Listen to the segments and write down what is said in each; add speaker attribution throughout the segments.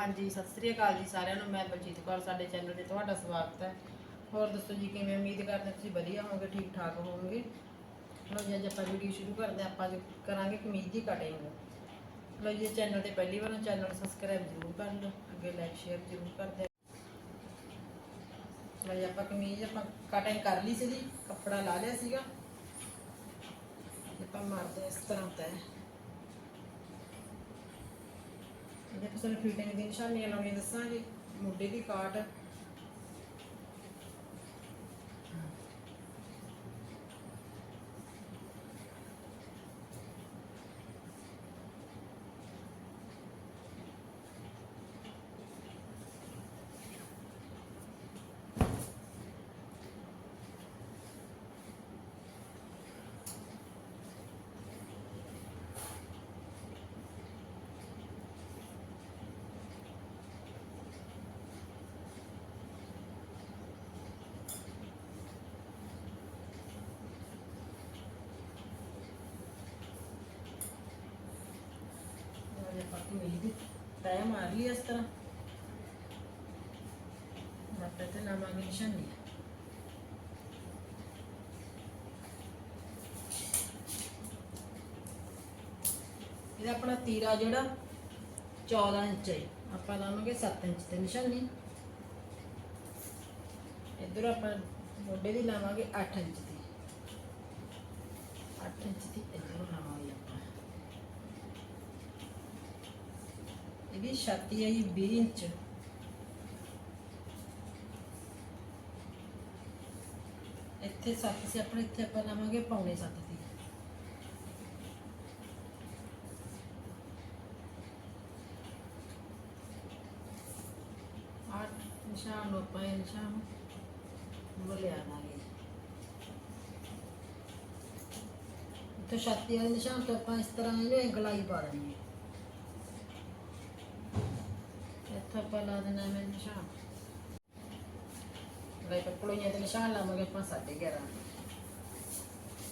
Speaker 1: ਹਾਂਜੀ, ਸਤਿ ਸ੍ਰੀ ਅਕਾਲ ਜੀ ਸਾਰਿਆਂ ਨੂੰ। ਮੈਂ ਬਲਜੀਤ ਕੌਰ, ਸਾਡੇ ਚੈਨਲ ਤੇ ਤੁਹਾਡਾ ਸਵਾਗਤ ਹੈ। ਹੋਰ ਦੱਸੋ ਜੀ, ਕਿਵੇਂ ਉਮੀਦ ਕਰਦੇ ਤੁਸੀਂ ਵਧੀਆ ਹੋਵੋਗੇ ਠੀਕ ਠਾਕ ਹੋਵੋਗੇ? ਲੋ ਜੀ, ਅੱਜ ਆਪਾਂ ਵੀਡੀਓ ਸ਼ੁਰੂ ਕਰਦੇ ਆਪਾਂ ਅੱਜ ਕਰਾਂਗੇ ਕਮੀਜ਼ ਦੀ ਕਟਿੰਗ ਲੋ ਜੀ ਚੈਨਲ ਤੇ ਪਹਿਲੀ ਵਾਰ ਚੈਨਲ ਨੂੰ ਸਬਸਕ੍ਰਾਈਬ ਜ਼ਰੂਰ ਕਰ ਲਓ। ਅੱਗੇ ਲਾਈਕ ਸ਼ੇਅਰ ਜ਼ਰੂਰ ਕਰ ਦਿਓ। ਲੋ ਜੀ, ਆਪਾਂ ਕਮੀਜ਼ ਆਪਾਂ ਕਟਿੰਗ ਕਰ ਲਈ ਸੀ ਜੀ ਕੱਪੜਾ ਲਾ ਲਿਆ ਸੀਗਾ। ਆਪਾਂ ਮਾਰਦੇ ਹਾਂ ਇਸ ਤਰ੍ਹਾਂ ਤੈ ਇਹਦੇ ਪਰ ਸਾਨੂੰ ਫਿਟਿੰਗ ਦੀ ਨਿਸ਼ਾਨੀਆਂ ਲਾਉਣੀਆਂ ਦੱਸਾਂਗੇ ਮੁੰਡੇ ਦੀ ਕਾਟ। ਉਹਦੇ ਤੈ ਮਾਰ ਲਈ ਇਸ ਤਰ੍ਹਾਂ। ਮੱਟੇ ਤੇ ਲਾਵਾਂਗੇ ਨਿਸ਼ਾਨੀ। ਇਹਦਾ ਆਪਣਾ ਤੀਰਾ ਜਿਹੜਾ 14 ਇੰਚ ਹੈ। ਆਪਾਂ ਲਾਵਾਂਗੇ 7 ਇੰਚ ਤੇ ਨਿਸ਼ਾਨੀ। ਇੱਧਰ ਆਪਾਂ ਮੋਢੇ ਦੀ ਲਾਵਾਂਗੇ 8 ਇੰਚ ਦੀ। 8 ਇੰਚ ਦੀ ਇੱਧਰ ਲਾਵਾਂਗੇ ਆਪਾਂ ਇਹਦੀ ਛਾਤੀ ਹੈ ਜੀ 20 ਇੰਚ ਇੱਥੇ 7 ਸੀ ਆਪਣੇ ਇੱਥੇ ਆਪਾਂ ਲਾਵਾਂਗੇ ਪੌਣੇ 7 ਦੀ ਆਹ ਨਿਸ਼ਾਨ ਨੂੰ ਆਪਾਂ ਇਹ ਨਿਸ਼ਾਨ ਬੋਲਿਆ ਦਾਂਗੇ ਇੱਥੇ ਛਾਤੀ ਵਾਲੇ ਨਿਸ਼ਾਨ ਤੋਂ ਆਪਾਂ ਇਸ ਤਰ੍ਹਾਂ ਇਹਨੂੰ ਗਲਾਈ ਪਾ ਦੇਣੀ ਹੈ ਇੱਥੇ ਆਪਾਂ ਲਾ ਦੇਣਾ ਹੈ ਨਿਸ਼ਾਨ ਗਲਾਈ ਪਰ ਪਲੋਈਆਂ ਨਿਸ਼ਾਨ ਲਾਵਾਂਗੇ ਆਪਾਂ 11.5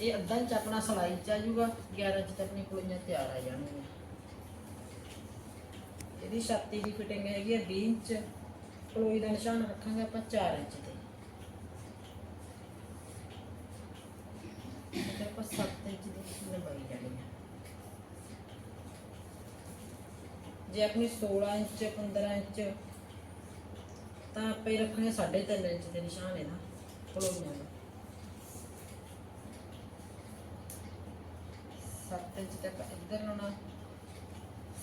Speaker 1: ਇਹ ਅੱਧਾ ਇੰਚ ਆਪਣਾ ਸਲਾਈ ਚ ਆ ਜਾਊਗਾ 11 ਇੰਚ ਤੇ ਆਪਣੀ ਤਿਆਰ ਆ ਜਾਣਗੀਆਂ ਇਹਦੀ ਛਾਤੀ ਦੀ ਫਿਟਿੰਗ ਹੈਗੀ ਹੈ 20 ਇੰਚ ਕਲੋਈ ਦਾ ਨਿਸ਼ਾਨ ਰੱਖਾਂਗੇ ਆਪਾਂ 4 ਇੰਚ ਤੇ ਆਪਾਂ 7 ਇੰਚ ਦੀ ਲੰਬਾਈ ਜਾਣੀ ਹੈ ਜੇ ਆਪਣੀ 16 ਇੰਚ 15 ਇੰਚ, ਤਾਂ ਆਪਾਂ ਹੀ ਰੱਖਣੇ 3.5 ਇੰਚ ਦੇ ਨਿਸ਼ਾਨ ਇਹਦਾ ਪਲੋਈਆਂ ਦਾ 7 ਇੰਚ ਤੱਕ ਇੱਧਰ ਲਾਉਣਾ।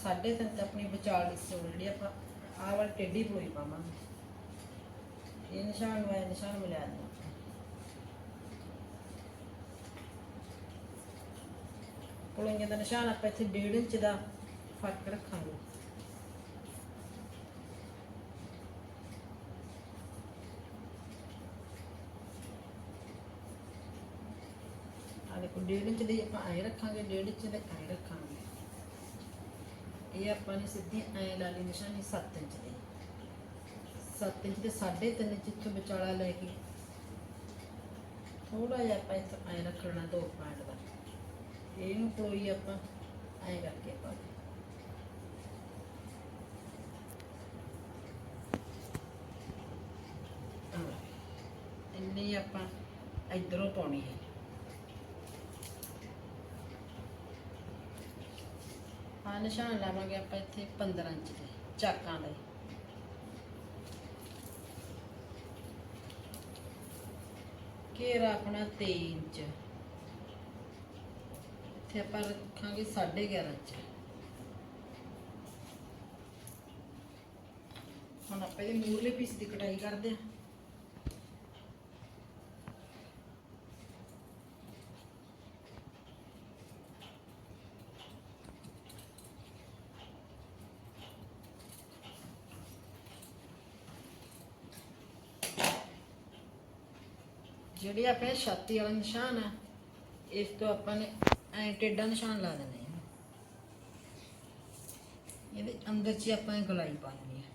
Speaker 1: 3.5 ਤੇ ਆਪਣੀ ਵਿਚਾਲ ਸੋਲ ਜਿਹੜੀ ਆਪਾਂ ਆਹ ਵਾਲੀ ਟੇਢੀ ਪਲੋਈ ਪਾਵਾਂਗੇ। ਇਹ ਨਿਸ਼ਾਨ ਨੂੰ ਨਿਸ਼ਾਨ ਮਿਲਾ ਦੇਣਾ ਪਲੋਈਆਂ ਦਾ ਨਿਸ਼ਾਨ ਆਪਾਂ ਇੱਥੇ 1.5 ਇੰਚ ਦਾ ਫ਼ਰਕ ਰੱਖਾਂਗੇ। ਉਹ ਡੇਢ ਇੰਚ ਦੀ ਆਪਾਂ ਐ ਰੱਖਾਂਗੇ, ਡੇਢ ਇੰਚ ਦੇ ਐ ਰੱਖਾਂਗੇ। ਇਹ ਆਪਾਂ ਨੇ ਸਿੱਧੀ ਐ ਲਾ ਲਈ ਨਿਸ਼ਾਨੀ 7 ਇੰਚ ਦੀ। 7 ਇੰਚ ਤੇ 3.5 ਇੰਚ ਇੱਥੋਂ ਵਿਚਾਲਾ ਲੈ ਕੇ ਥੋੜਾ ਜਿਹਾ ਆਪਾਂ ਇੱਥੇ ਐ ਰੱਖਣਾ 2 ਪੁਆਇੰਟ ਦਾ। ਇਹਨੂੰ ਕੋਈ ਆਪਾਂ ਐ ਕਰਕੇ ਪਾ ਇੰਨੀ ਆਪਾਂ ਇਧਰੋਂ ਪਾਉਣੀ ਹੈ। ਹਾਂ ਨਿਸ਼ਾਨ ਲਾਵਾਂਗੇ ਆਪਾਂ ਇੱਥੇ 15 ਇੰਚ ਦੇ, ਚਾਕਾਂ ਦੇ। ਘੇਰਾ ਆਪਣਾ 23 ਇੰਚ। ਇੱਥੇ ਆਪਾਂ ਰੱਖਾਂਗੇ 11.5 ਇੰਚ। ਹੁਣ ਆਪਾਂ ਇਹ ਮੂਰਲੇ ਪੀਸ ਦੀ ਕਟਾਈ ਕਰਦੇ ਹਾਂ। ਜਿਹੜੇ ਆਪਣੇ ਛਾਤੀ ਵਾਲਾ ਨਿਸ਼ਾਨ ਆ, ਇਸ ਤੋਂ ਆਪਾਂ ਨੇ ਐ ਟੇਡਾ ਨਿਸ਼ਾਨ ਲਾ ਦੇਣਾ ਇਹਦੇ ਅੰਦਰ ਚ ਹੀ ਆਪਾਂ ਗਲਾਈ ਪਾਣੀ ਦੇਣੀ ਹੈ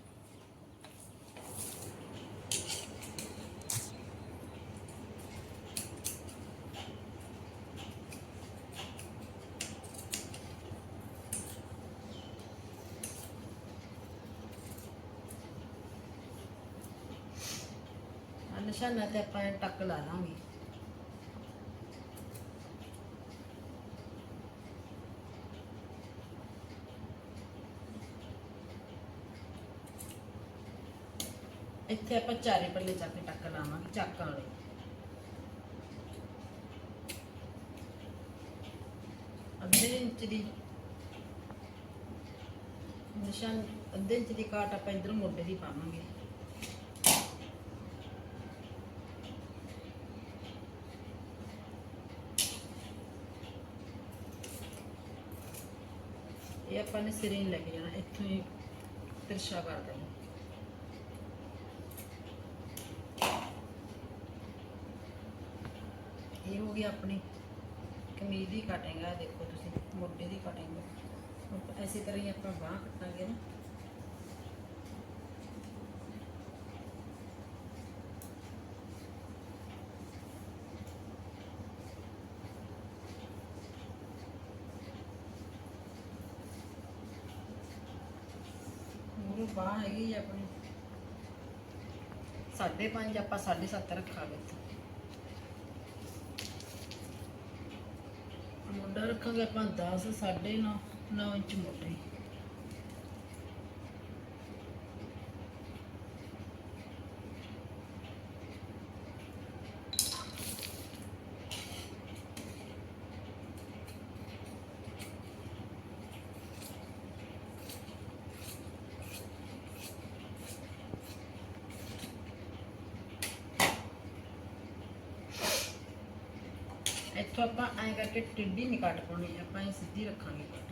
Speaker 1: ਨਿਸ਼ਾਨਾ ਤੇ ਆਪਾਂ ਟੱਕ ਲਾ ਲਾਂਗੇ। ਇੱਥੇ ਆਪਾਂ ਚਾਰੇ ਪੱਲੇ ਚੱਕ ਕੇ ਟੱਕ ਲਾਵਾਂਗੇ, ਚਾਕਾਂ ਵਾਲੇ। ਅੱਧੇ ਇੰਚ ਦੀ ਨਿਸ਼ਾਨ ਅੱਧੇ ਇੰਚ ਦੀ ਕਾਟ ਆਪਾਂ ਇਧਰ ਮੋਢੇ ਦੀ ਪਾਵਾਂਗੇ। ਇਹ ਆਪਾਂ ਨੇ ਸਿਰੇ ਲੈ ਕੇ ਜਾਣਾ, ਇੱਥੋਂ ਹੀ ਤਿਰਛਾ ਕਰ ਦੇਣਾ। ਇਹ ਹੋ ਗਈ ਆਪਣੀ ਕਮੀਜ਼ ਦੀ ਕਟਿੰਗ ਆ ਦੇਖੋ ਤੁਸੀਂ, ਮੋਢੇ ਦੀ ਕਟਿੰਗ ਐਸੀ ਤਰ੍ਹਾਂ ਹੀ ਆਪਾਂ ਬਾਹ ਕੱਟਾਂਗੇ ਨਾ ਮੂਰੂ ਬਾਹ ਹੈਗੀ ਆ ਆਪਣੀ। ਸਾਢੇ ਪੰਜ ਆਪਾਂ ਸਾਢੇ ਸੱਤ ਰੱਖਾਂਗੇ ਮੋਢਾ ਰੱਖਾਂਗੇ ਆਪਾਂ 10 ਸਾਢੇ 9 9 ਇੰਚ ਮੋਢੇ ਇੱਥੋਂ ਆਪਾਂ ਐਂ ਕਰਕੇ ਟਿੱਡੀ ਨਹੀਂ ਕੱਟ ਪਾਉਣੀ, ਆਪਾਂ ਇਹ ਸਿੱਧੀ ਰੱਖਾਂਗੇ ਕੱਟ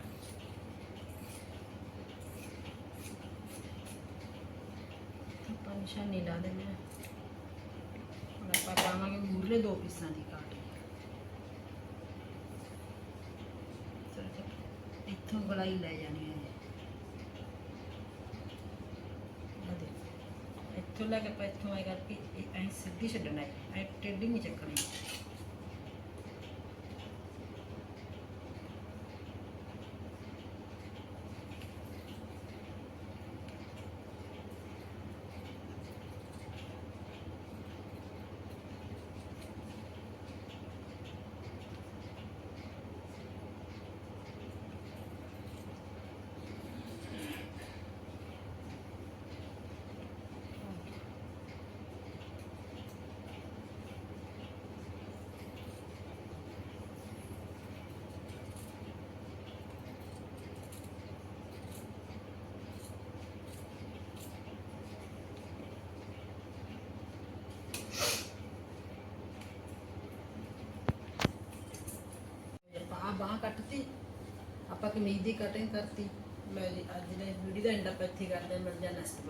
Speaker 1: ਆਪਾਂ ਨਿਸ਼ਾਨੀ ਲਾ ਦੇਣੀ ਆ ਹੁਣ ਆਪਾਂ ਪਾਵਾਂਗੇ ਮੂਰਲੇ ਦੋ ਪੀਸਾਂ ਦੀ ਕਾਟ। ਇੱਥੋਂ ਗਲਾਈ ਲੈ ਜਾਣੀ ਹੈ। ਇੱਥੋਂ ਲੈ ਕੇ ਆਪਾਂ ਇੱਥੋਂ ਐਂ ਕਰਕੇ ਐਂ ਸਿੱਧੀ ਛੱਡਣਾ ਹੈ, ਐਂ ਟੇਢੀ ਨਹੀਂ ਚੱਕਣੀ ਆਪਾਂ ਆ ਬਾਹ ਕੱਟਤੀ। ਆਪਾਂ ਕਮੀਜ਼ ਦੀ ਕਟਿੰਗ ਕਰਤੀ। ਲਓ ਜੀ, ਅੱਜ ਦੇ ਵੀਡੀਓ ਦਾ ਐਂਡ ਆਪਾਂ ਇੱਥੇ ਕਰਦੇ ਹਾਂ ਮਿਲ ਜਾ ਨੈਕਸਟ